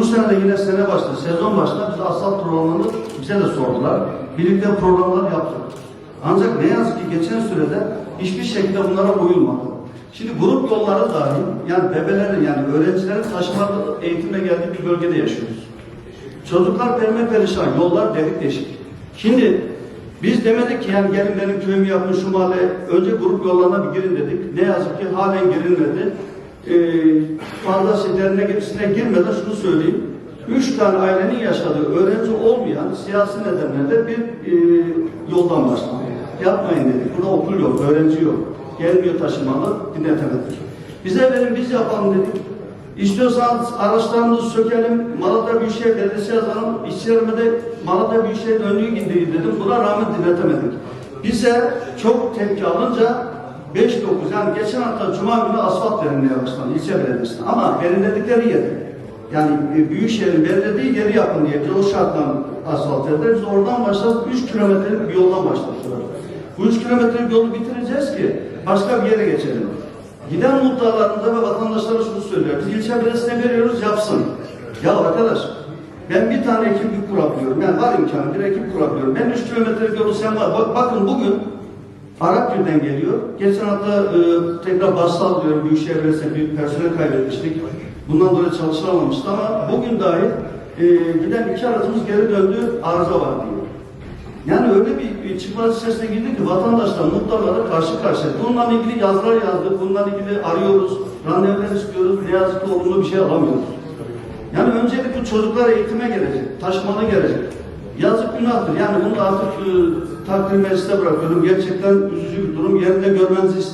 Bu sene de yine sene başladı, sezon başladı. Biz asfalt programını bize de sordular. Birlikte programlar yaptık. Ancak ne yazık ki geçen sürede hiçbir şekilde bunlara uyulmadı. Şimdi grup yolları dahil, yani bebelerin yani öğrencilerin taşımalı eğitimle geldiği bir bölgede yaşıyoruz. Çocuklar perme perişan, yollar delik deşik. Şimdi biz demedik ki yani gelin benim köyümü yapın şu mahalle, önce grup yollarına bir girin dedik. Ne yazık ki halen girilmedi. Ee, fazla sitelerine gerisine girmeden şunu söyleyeyim. Üç tane ailenin yaşadığı öğrenci olmayan siyasi nedenlerle bir e, yoldan başladı. Yapmayın dedik. Burada okul yok, öğrenci yok. Gelmiyor taşımalı, dinletemedik. Bize verin biz yapalım dedik. İstiyorsanız araçlarımızı sökelim, Malatya Büyükşehir Belediyesi yazalım, işçilerime de Malatya Büyükşehir önlüğü indireyim dedim. Buna rağmen dinletemedik. Bize çok tepki alınca 5-9 yani geçen hafta Cuma günü asfalt verilmeye başlandı ilçe belediyesine. Ama belirledikleri yer. Yani e, Büyükşehir'in belirlediği yeri yapın diye o şartla asfalt verdiler. Biz oradan başladık 3 kilometrelik bir yoldan başladık. Bu 3 kilometrelik yolu bitireceğiz ki başka bir yere geçelim. Giden muhtarlarımıza ve vatandaşlara şunu söylüyor. Biz ilçe belediyesine veriyoruz yapsın. Ya arkadaş ben bir tane ekip kurabiliyorum. Yani var imkanı bir ekip kurabiliyorum. Ben 3 kilometrelik yolu sen var. Bak, bakın bugün Arapgül'den geliyor. Geçen hafta e, tekrar Bassal diyorum Büyükşehir Belediyesi'ne bir personel kaybetmiştik. Bundan dolayı çalışılamamıştı ama bugün dahi e, giden iki aracımız geri döndü arıza var diyor. Yani öyle bir, bir çıkmaz içerisine girdik ki vatandaşlar muhtarlara karşı karşıya. Bununla ilgili yazılar yazdık, bununla ilgili arıyoruz, randevular istiyoruz. Ne yazık ki olumlu bir şey alamıyoruz. Yani öncelik bu çocuklar eğitime gelecek, taşımana gelecek. Yazık günahtır. Yani bunu artık e, takdir mecliste bırakıyorum. Gerçekten üzücü bir durum. Yerinde görmenizi istiyorum.